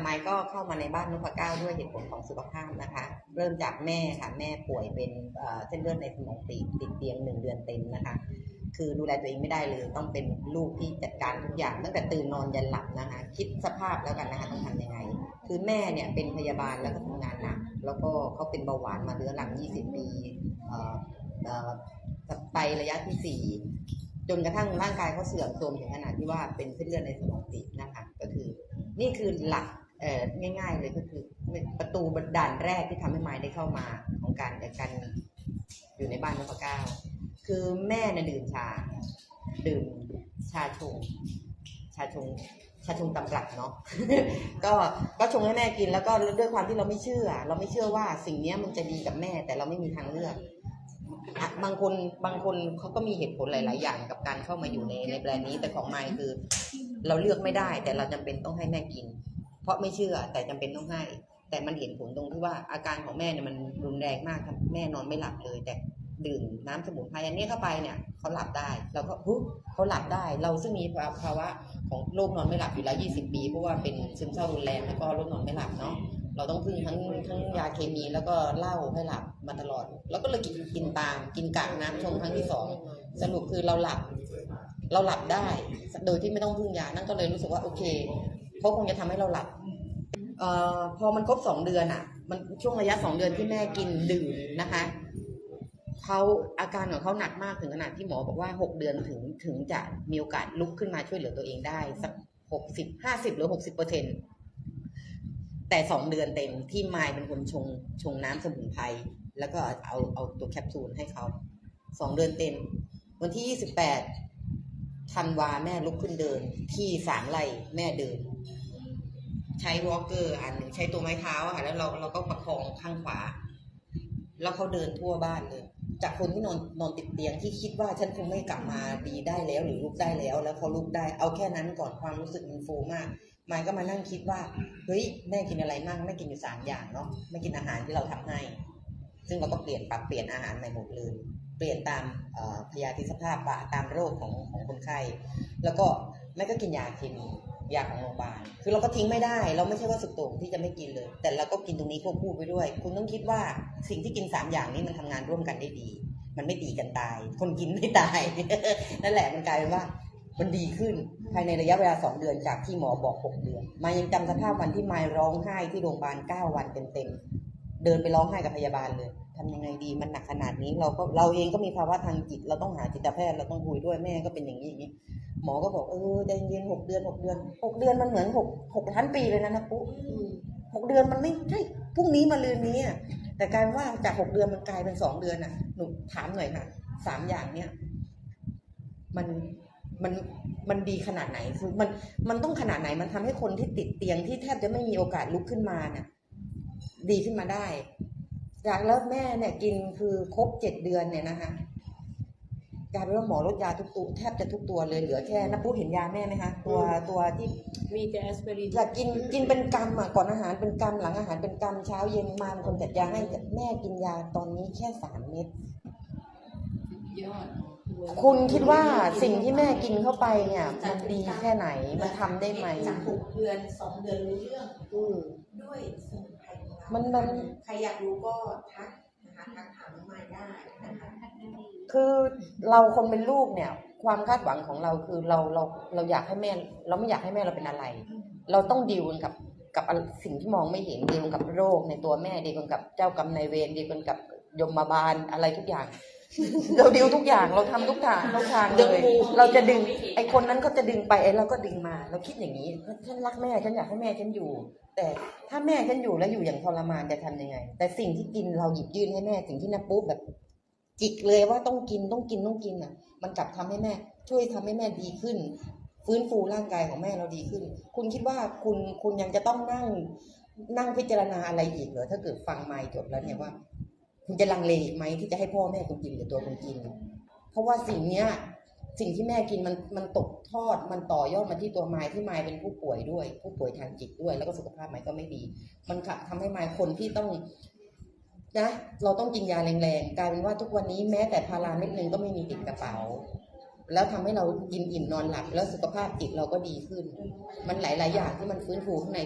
ไม้ก็เข้ามาในบ้านนพเก้าด้วยเหตุผลของสุขภาพนะคะ เริ่มจากแม่ค่ะแม่ป่วยเป็นเส้นเลือดในสมองตีบติดเตียงหนึ่งเดือนเต็มนะคะ คือดูแลตัวเองไม่ได้เลยต้องเป็นลูกที่จัดการทุกอย่าง ตั้งแต่ตื่นนอนยันหลับนะคะ คิดสภาพแล้วกันนะคะต้องทำยังไง คือแม่เนี่ยเป็นพยาบาลแล้วก็ทำงานหนักแล้วก็เขาเป็นเบาหวานมาเรื้อรัง 20 ปีไประยะที่ 4 จนกระทั่งร่างกายเขาเสื่อมโทรมถึงขนาดที่ว่าเป็นเส้นเลือดในสมองตีบนะคะ ก็คือนี่คือหลัก ง่าย ๆ เลยก็คือประตูด่านแรกที่ทำให้ไม้ได้เข้ามาของการการอยู่ในบ้านนพเก้าคือแม่เนี่ยดื่มชา ดื่มชาชง ชาชงชาชงตำรับเนาะก็ก็ชงให้แม่กินแล้วก็ด้วยความที่เราไม่เชื่อ เราไม่เชื่อว่าสิ่งเนี้ยมันจะดีกับแม่แต่เราไม่มีทางเลือกบางคนบางคนเขาก็มีเหตุผลหลาย ๆ อย่างกับการเข้ามาอยู่ในในแบรนด์นี้แต่ของไมค์คือ เราเลือกไม่ได้ แต่เราจำเป็นต้องให้แม่กิน ราะไม่เชื่อแต่จำเป็นต้องให้ แต่มันเห็นผลตรงที่ว่าอาการของแม่เนี่ยมันรุนแรงมากครับแม่นอนไม่หลับเลย แต่ดื่มน้ำสมุนไพรอันนี้เข้าไปเนี่ยเขาหลับได้เราก็ฮุเขาหลับได้ เราซึ่งมีภาวะของโรคนอนไม่หลับอยู่แล้ว 20 ปีเพราะว่าเป็นซึมเศร้ารุนแรงแล้วก็โรคนอนไม่หลับเนาะเราต้องพึ่งทั้งทั้งยาเคมีแล้วก็เหล้าให้หลับมาตลอด แล้วก็เลยกินกินตามกินกากน้ำชงครั้งที่สองสรุปคือเราหลับ เราหลับได้ โดยที่ไม่ต้องพึ่งยานั่นก็เลยรู้สึกว่าโอเคเขาคงจะทำให้เราหลับ เอ่อพอมันครบสองเดือนอะ มันช่วงระยะสองเดือนที่แม่กินดื่มนะคะเขาอาการของเขาหนักมากถึงขนาดที่หมอบอกว่าหกเดือนถึงถึงจะมีโอกาสลุกขึ้นมาช่วยเหลือตัวเองได้สักหกสิบห้าสิบหรือหกสิบเปอร์เซ็นแต่สองเดือนเต็มที่ไมายเป็นคนชงชงน้ำสมุนไพรแล้วก็เอาเอาตัวแคปซูลให้เขาสองเดือนเต็ม วันที่ยี่สิบแปดธันวาแม่ลุกขึ้นเดิน ที่สามไร่แม่เดิน ใช้วอลเกอร์อันหนึ่งใช้ตัวไม้เท้าค่ะ แล้วเราเราก็ประคองข้างขวา แล้วเขาเดินทั่วบ้านเลย จากคนที่นอนนอนติดเตียงที่คิดว่าฉันคงไม่กลับมาดีได้แล้วหรือลุกได้แล้ว แล้วเขาลุกได้เอาแค่นั้นก่อนความรู้สึกมันฟูมากมายก็มานั่งคิดว่าเฮ้ยแม่กินอะไรมั่งแม่กินอยู่สามอย่างเนาะไม่กินอาหารที่เราทำให้ ซึ่งเราก็เปลี่ยนปรับเปลี่ยนอาหารใหม่หมดเลยเปลี่ยนตามพยาธิสภาพปะตามโรคของของคนไข้แล้วก็แม่ก็กินยาเคมี ยาของโรงพยาบาล คือเราก็ทิ้งไม่ได้ เราไม่ใช่ว่าสุดโต่งที่จะไม่กินเลย แต่เราก็กินตรงนี้ควบคู่ไปด้วย คุณต้องคิดว่าสิ่งที่กินสามอย่างนี้มันทำงานร่วมกันได้ดี มันไม่ตีกันตาย คนกินไม่ตาย นั่นแหละมันกลายเป็นว่ามันดีขึ้นภายในระยะเวลาสองเดือนจากที่หมอบอกหกเดือน มายังจำสภาพวันที่มายร้องไห้ที่โรงพยาบาลเก้าวันเต็มๆ เดินไปร้องไห้กับพยาบาลเลยทำยังไงดีมันหนักขนาดนี้ เราก็เราเองก็มีภาวะทางจิต เราต้องหาจิตแพทย์เราต้องคุยด้วยแม่ก็เป็นอย่างนี้อย่างนี้หมอก็บอกเออใจเย็นหกเดือนหกเดือนหกเดือนมันเหมือนหกหกล้านปีเลยนะนะปุ๊หกเดือนมันไม่ใช่พรุ่งนี้มาลืนนี้อะแต่กลายว่าจากหกเดือนมันกลายเป็นสองเดือนอะหนูถามหน่อยค่ะสามอย่างเนี้ยมันมันมันดีขนาดไหนคือมันมันต้องขนาดไหนมันทำให้คนที่ติดเตียงที่แทบจะไม่มีโอกาสลุกขึ้นมาเนี่ย ดีขึ้นมาได้ จากแล้วแม่เนี่ยกินคือครบเจ็ดเดือนเนี่ยนะคะกลายเป็นว่าหมอลดยาทุกตัวแทบจะทุกตัวเลยเหลือแค่น้าปุ๊เห็นยาแม่ไหมคะตัวตัวที่มีแต่แอสไพรินอยากกินกินเป็นกำอะก่อนอาหารเป็นกำหลังอาหารเป็นกำเช้าเย็นมาเป็นคนจัดยาให้แต่แม่กินยาตอนนี้แค่สามเม็ดยอดคุณคิดว่าสิ่งที่แม่กินเข้าไปเนี่ย มันดีแค่ไหนมันทำได้ไหมจากหกเดือนสองเดือนรู้เรื่องอืมด้วยส มุนไพรของเรามันมันใครอยากรู้ก็ทักนะคะทักถามน้องมายได้นะคะคือเราคนเป็นลูกเนี่ย ความคาดหวังของเราคือเราเราเราอยากให้แม่ เราไม่อยากให้แม่เราเป็นอะไร เราต้องดีลกันกับกับสิ่งที่มองไม่เห็นดีลกันกับโรคในตัวแม่ดีลกันกับเจ้ากรรมนายเวรดีลกันกับ ยมบาลอะไรทุกอย่าง เราดีลทุกอย่างเราทำทุกทางทุกทางเลย เราจะดึง ไอคนนั้นก็จะดึงไปไอเราก็ดึงมา เราคิดอย่างนี้ฉันรักแม่ฉันอยากให้แม่ฉันอยู่ แต่ถ้าแม่ฉันอยู่แล้วอยู่อย่างทรมานจะทำยังไง แต่สิ่งที่กินเราหยิบยื่นให้แม่สิ่งที่นับปุ๊บแบบ จิกเลยว่าต้องกินต้องกินต้องกินอะ มันกลับทำให้แม่ ช่วยทำให้แม่ดีขึ้นฟื้นฟูร่างกายของแม่เราดีขึ้น คุณคิดว่าคุณคุณยังจะต้องนั่งนั่งพิจารณาอะไรอีกเหรอถ้าเกิดฟังไม่จบแล้วเนี่ยว่า คุณจะลังเลอีกไหมที่จะให้พ่อแม่คุณกินหรือตัวคุณกิน เพราะว่าสิ่งเนี้ย สิ่งที่แม่กินมันมันตกทอดมันต่อยอดมาที่ตัวไม้ที่ไม้เป็นผู้ป่วยด้วย ผู้ป่วยทางจิตด้วย แล้วก็สุขภาพไม้ก็ไม่ดี มันค่ะทำให้ไม้คนที่ต้องนะเราต้องกินยาแรงๆกลายเป็นว่าทุกวันนี้แม้แต่พาราเม็ดนึงก็ไม่มีติดกระเป๋า แล้วทำให้เรากินอิ่มนอนหลับ แล้วสุขภาพจิตเราก็ดีขึ้น มันหลายๆอย่างที่มันฟื้นฟูข้างใน